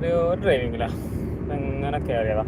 ഒരു ഡ്രൈവിങ്ങില്ല അങ്ങനെ കയറിയതാ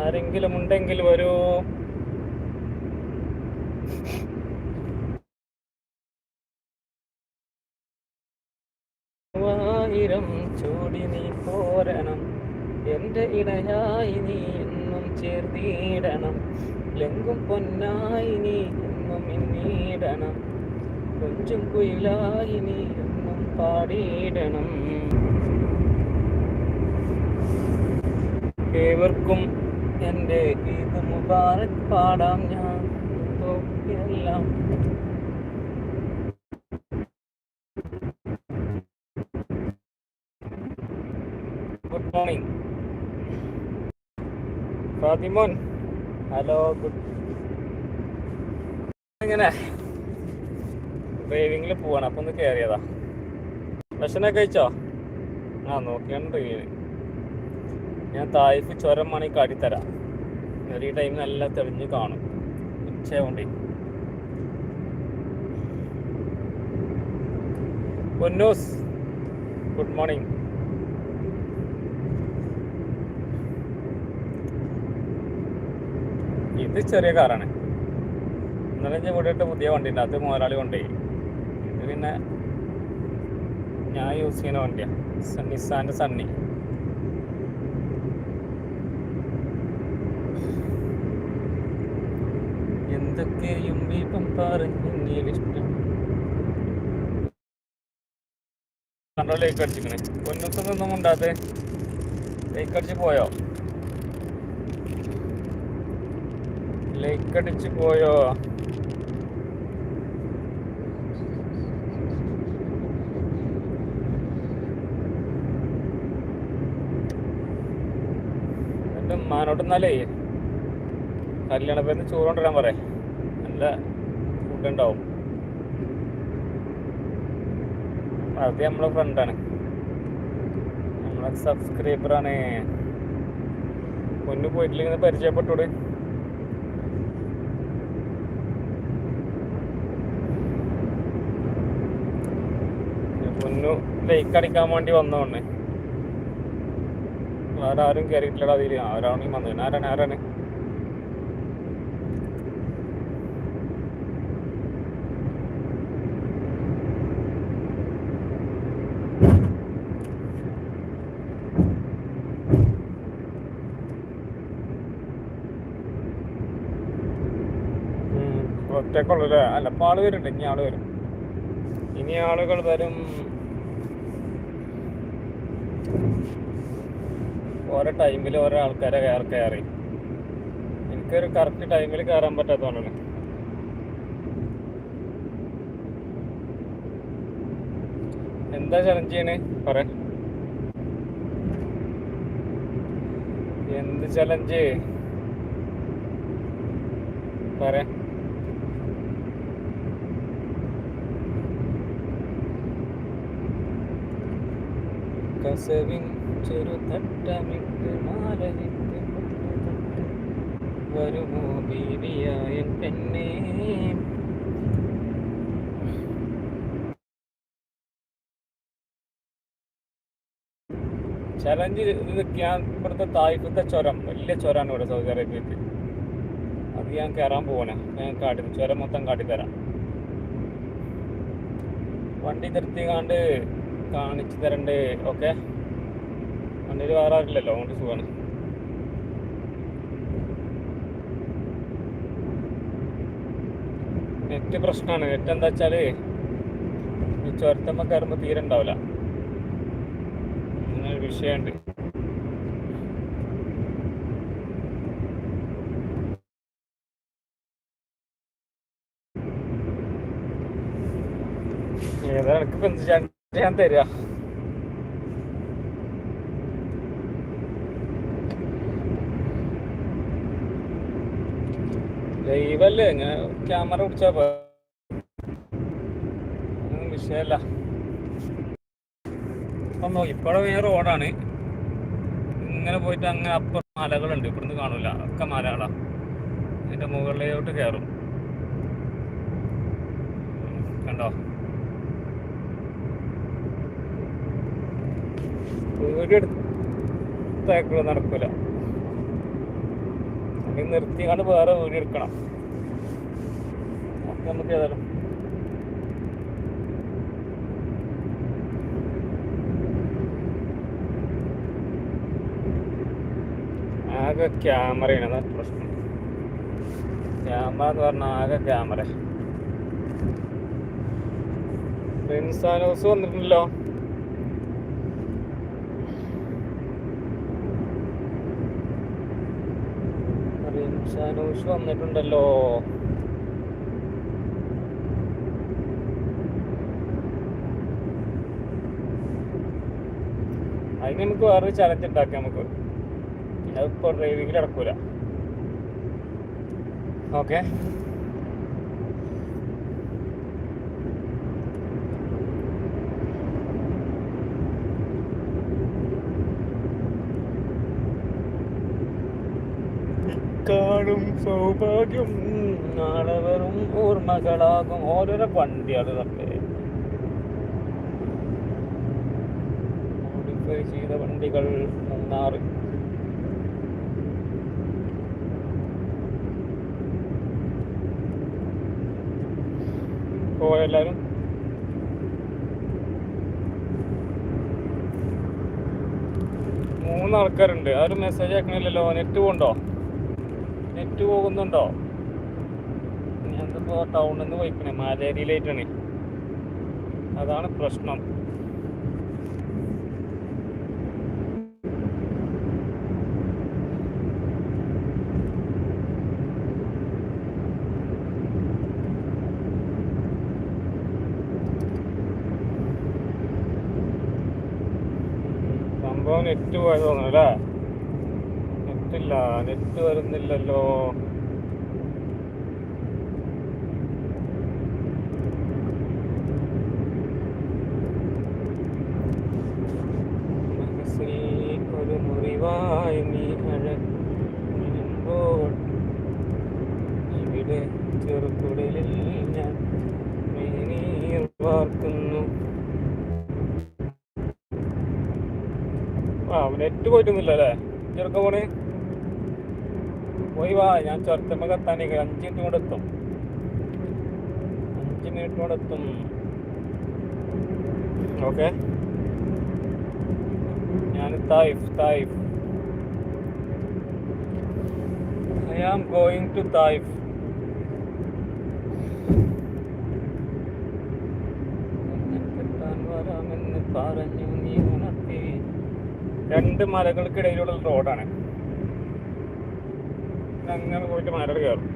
ആരെങ്കിലും ഉണ്ടെങ്കിൽ വരൂ. ആയിരം ചൂടി നീ പോരണം. എന്റെ ഇടയായി നീ എന്നും ചേർന്നിടണം. ലങ്കും പൊന്നായി നീ കൊഞ്ചും കുയിലായി നീ പാടിയിടണം. ഏവർക്കും എന്റെ ഈദ് മുബാറക് പാടാം ഞാൻ. എല്ലാം ഗുഡ് മോർണിംഗ്. ഹലോ ഇങ്ങനെ ഡ്രൈവിങ്ങിൽ പോവാണ്. അപ്പൊ ഒന്ന് കയറിയതാ ഭക്ഷണമൊക്കെ കഴിച്ചോ? ആ നോക്കിയാണ് ഡ്രൈവിങ് ഞാൻ തായ്ഫ് ചുരം മണി കാട്ടിത്തരാം ഒരു ടൈം നല്ല തെളിഞ്ഞ് കാണും. ഉച്ചയാവണ്ടേ. പൊന്നൂസ് ഗുഡ് മോർണിംഗ് ഇത് ചെറിയ കാറാണ്. ഇന്നലെ ഞാൻ പുതിയ വണ്ടി ഉണ്ട് അത് മുതലാളി കൊണ്ടേ ഇത് പിന്നെ ഞാൻ യൂസ് ചെയ്യുന്ന വണ്ടിയാണ് നിസ്സാന്റെ സണ്ണി എന്തൊക്കെയും ഇപ്പം പറഞ്ഞിഷ്ടം കണ്ടോ ലേക്ക് അടിച്ചിക്കണേ പൊന്നൂസൊന്നും ഉണ്ടാതെ ലേക്ക് അടിച്ച് പോയോ? ലേക്ക് അടിച്ചു പോയോ? എന്റെ ഉമ്മാനോട്ട് എന്നാലേ കല്യാണ പേരിന് ചോറ് കൊണ്ടുവരാൻ പറയാം നല്ല ഫുഡ് ഉണ്ടാവും. അത് നമ്മളെ ഫ്രണ്ടാണ് നമ്മളെ സബ്സ്ക്രൈബറാണ് മുന്നു പോയിട്ടില്ലെങ്കിൽ പരിചയപ്പെട്ടോട്? പൊന്നു ലൈക്ക് അടിക്കാൻ വേണ്ടി വന്നോണ്ട് വേറെ ആരും കയറിയിട്ടില്ലടാ അതിൽ ആരാണ് ഈ വന്നത്? ആരാണ്? ആരാണ്? ഒറ്റക്കുള്ളൂ അല്ലേ? അല്ല ഇപ്പൊ ആൾ വരുന്നുണ്ട്. ഇനി ആൾ വരും. ഇനി ആളുകൾ വരും. ഓരോ ടൈമിൽ ഓരോ ആൾക്കാരെ കയറി കയറി എനിക്കൊരു കറക്റ്റ് ടൈമിൽ കയറാൻ പറ്റാത്തതാണ് എന്താ ചലഞ്ച് ചെയ്യണേ? പറ. എന്ത് ചലഞ്ച് പറയാ കസവിൻ ചെറുതട്ടമിട്ട് മുട്ടുതൊട്ട്. വരുമോ ബീവിയായൻ പെണ്ണേ? ചലഞ്ച് ഇത് ഇവിടുത്തെ തായ്പത്തെ ചുരം. വലിയ ചുരമാണ് ഇവിടെ സൗദി അറേബ്യക്ക് അത് ഞാൻ കയറാൻ പോകണേ ഞാൻ കാട്ടി ചുരം മൊത്തം കാട്ടിത്തരാം വണ്ടി നിർത്തിക്കാണ്ട് കാണിച്ചു തരണ്ട് ഓക്കെ? വണ്ടിയിൽ വേറെ ആരില്ലല്ലോ അതുകൊണ്ട് സുഖമാണ് നെറ്റ് പ്രശ്നമാണ് നെറ്റ് എന്താ വെച്ചാൽ ഈ ചുരത്തമ്മ കയറുമ്പോൾ തീരെ ഉണ്ടാവില്ല. അങ്ങനൊരു വിഷയമുണ്ട് ഏതാ എനിക്കിപ്പോ എന്ത് ചെയ്യാൻ ഞാൻ തരിക ലൈവല്ലേ ഞാൻ ക്യാമറ പിടിച്ചാ വിഷയല്ല അപ്പം ഇപ്പോഴും ഈ റോഡാണ് ഇങ്ങനെ പോയിട്ട് അങ്ങനെ അപ്പുറം മലകളുണ്ട്. ഇവിടുന്ന് കാണൂല. ഒക്കെ മലകളാ. അതിന്റെ മുകളിലോട്ട് കയറും വീഡിയോ എടുത്തേക്കുള്ള നടക്കൂല. നിർത്തി കണ്ട് വേറെ വീഡിയോ എടുക്കണം. നമുക്ക് ഏതായാലും ആകെ ക്യാമറയാണ് അതാണ് പ്രശ്നം. ക്യാമറ എന്ന് പറഞ്ഞാൽ ആകെ ക്യാമറ. ഇൻസാനോസ് വന്നിട്ടുണ്ടല്ലോ. റിൻസാനോസ് വന്നിട്ടുണ്ടല്ലോ. അതിന് നമുക്ക് വേറൊരു ചലഞ്ച് ഉണ്ടാക്കാം നമുക്ക്. അതിപ്പോ ഡ്രൈവിംഗിൽ നടക്കൂല. ഓക്കെ കാണും സൗഭാഗ്യം. നാളെ വെറും ഓർമ്മകളാകും ഓരോരോ വണ്ടിയാണ് തപ്പേ മോഡിഫൈ ചെയ്ത വണ്ടികൾ മൂന്നാൾക്കാരുണ്ട് മൂന്ന് ആൾക്കാരുണ്ട് ആരും മെസ്സേജ് അയക്കണില്ലല്ലോ. നെറ്റ് പോകണ്ടോ നെറ്റ് പോകുന്നുണ്ടോ? ഞാനിപ്പോ ടൗണിൽ നിന്ന് പോയിക്കണേ മാലേരിയിലായിട്ടാണ് അതാണ് പ്രശ്നം. സംഭവം നെറ്റ് പോയത് തോന്നുന്നു അല്ലേ? നെറ്റില്ല നെറ്റ് വരുന്നില്ലല്ലോ. നീ ഞാൻ നെറ്റ് പോയിട്ടൊന്നുമില്ല അല്ലേ ചെറുക്ക പോണേ? പോയി വാ ഞാൻ ചുരത്തമ്മക്ക് എത്താനേക്ക് അഞ്ച് മിനിറ്റ് കൊണ്ട് എത്തും അഞ്ച് മിനിറ്റ് കൊണ്ട് എത്തും ഓക്കെ ഞാൻ Taif Taif. I am going to Taif. പറഞ്ഞു നീ ഉണർത്തി. രണ്ട് മലകൾക്കിടയിലുള്ള റോഡാണ് അങ്ങനെ പോയിട്ട് മരട് കയറും.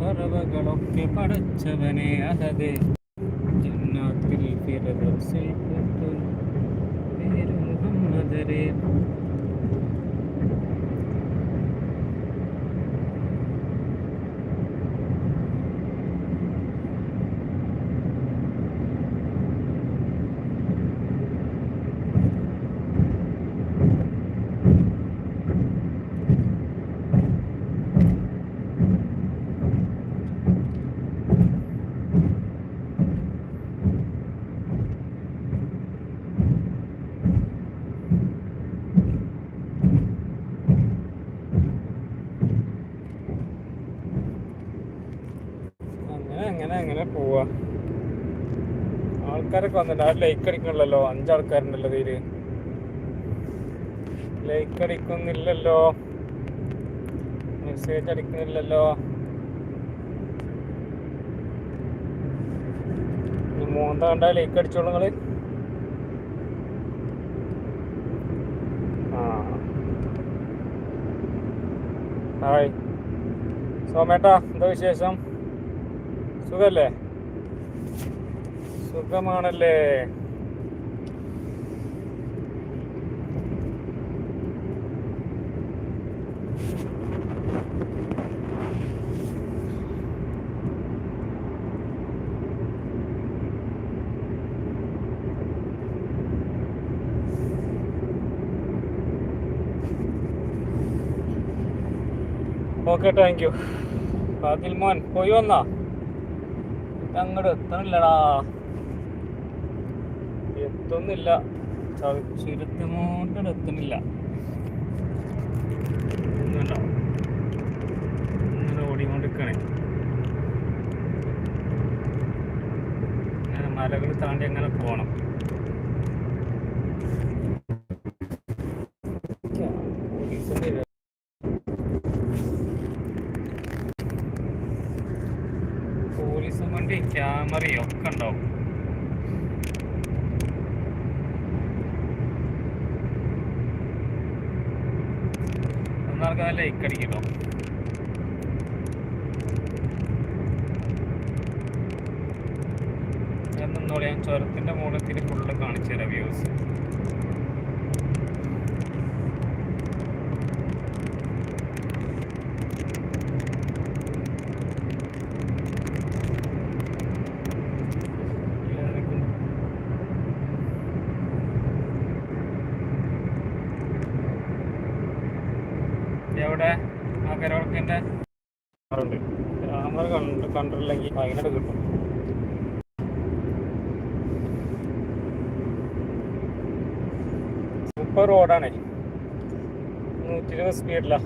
പറവകളൊക്കെ പടച്ചവനെ അഹദേ ജന്നാത്തിൽ അങ്ങനെ അങ്ങനെ അങ്ങനെ പോവാ ആൾക്കാരൊക്കെ വന്നിട്ടുണ്ട്. ആ ലൈക്ക് അടിക്കണല്ലോ അഞ്ചാൾക്കാരുണ്ടല്ലോ തീര് ലൈക്ക് അടിക്കുന്നില്ലല്ലോ. മെസ്സേജ് അടിക്കുന്നില്ലല്ലോ. ഇനി കണ്ട ലൈക്ക് അടിച്ചോളൂ നിങ്ങൾ. ഹായ് സോമേട്ടാ എന്താ വിശേഷം? സുഖല്ലേ? സുഖമാണല്ലേ? ഓക്കെ താങ്ക് യു ഫാദിൽ മോൻ പോയി വന്നാ? അങ്ങോട്ട് എത്തണില്ലടാ. എത്തുന്നില്ല. ചുരത്തിനോട്ട് എത്തുന്നില്ല ഓടിക്കൊണ്ടിരിക്കണേ മലകൾ താണ്ടി അങ്ങനെ പോലീസിന്റെ പോലീസ് വണ്ടി ക്യാമറയും? ഒന്നാൾക്ക് നല്ല ഇക്കടിക്കും ഞാൻ ചുരത്തിന്റെ മുകളിൽ ഫുള്ള് കാണിച്ചു തരാം വ്യൂസ് എവിടെ ആ കരോളക്കിന്റെ ഉണ്ട് ക്യാമറ കണ്ട് കണ്ടില്ലെങ്കിൽ അതിനോട് കിട്ടും. സൂപ്പർ റോഡാണ് നൂറ്റി ഇരുപത് സ്പീഡിലാ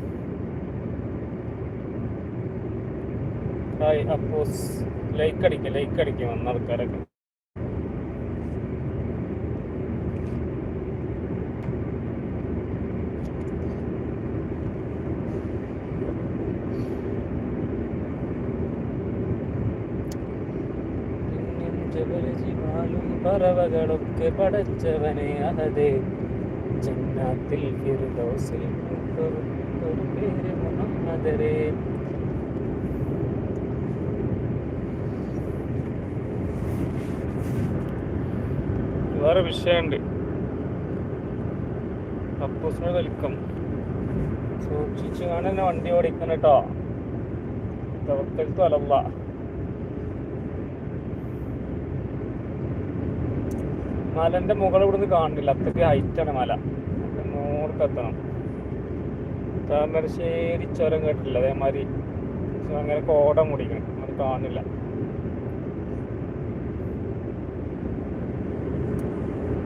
ഹായ് അപ്പോസ്. ലൈക്ക് അടിക്കും ലൈക്ക് അടിക്കും വന്ന ആൾക്കാരൊക്കെ. പറവകളൊക്കെ പടച്ചവനെ അഹദേ ജന്നാത്തിൽ ഫിർദോസിൽ ഒരു പേര് മുഹമ്മദരേ. വേറെ വിഷയമുണ്ട്. അപ്പൂസിനെ വെൽക്കം സൂക്ഷിച്ചു കാണുന്ന വണ്ടി ഓടിക്കണം കേട്ടോ തവക്കൽത്തു അലല്ല മലന്റെ മുകൾ ഇവിടുന്ന് കാണുന്നില്ല. അത്രയ്ക്ക് ഹൈറ്റാണ് മല. മോൾക്ക് എത്തണം? താമരശ്ശേരി ചുരം കേട്ടില്ല അതേമാതിരി അങ്ങനെ കോട മുടിക്കണം. അത് കാണില്ല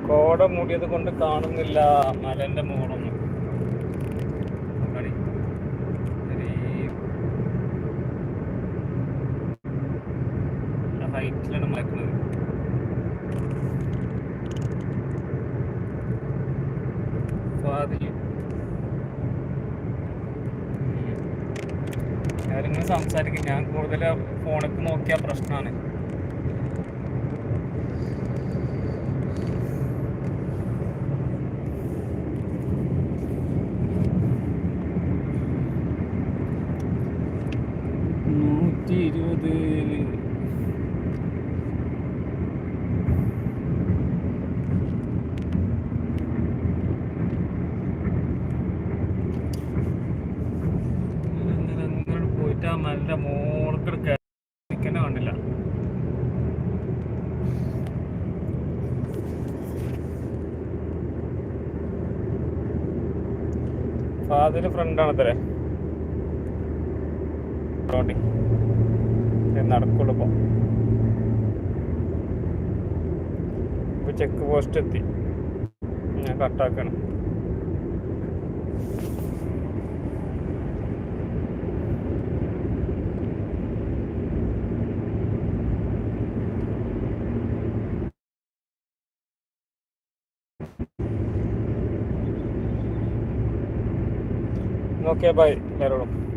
കോട മൂടിയത് കൊണ്ട് കാണുന്നില്ല മലന്റെ മുകളൊന്നും നോക്കണേ. ചെറിയ നല്ല ഹൈറ്റിലാണ് മലക്കുന്നത് ഫാദിൽ ഞാനിങ്ങനെ സംസാരിക്കും. ഞാൻ കൂടുതൽ ഫോണിൽ നോക്കിയ പ്രശ്നമാണ് നൂറ്റി ഇരുപത് ഇങ്ങനെ അങ്ങോട്ട് പോയിട്ട് ആ മലന്റെ മോൾക്കട് കയറിക്കന്നെ കണ്ടില്ല ഫാദിന് ഫ്രണ്ടാണ് അത്രേ റോഡി നടക്കുള്ളൂ ഇപ്പൊ. ഇപ്പൊ ചെക്ക് പോസ്റ്റ് എത്തി. ഞാൻ കട്ടാക്കണം ओके बाय मेरे को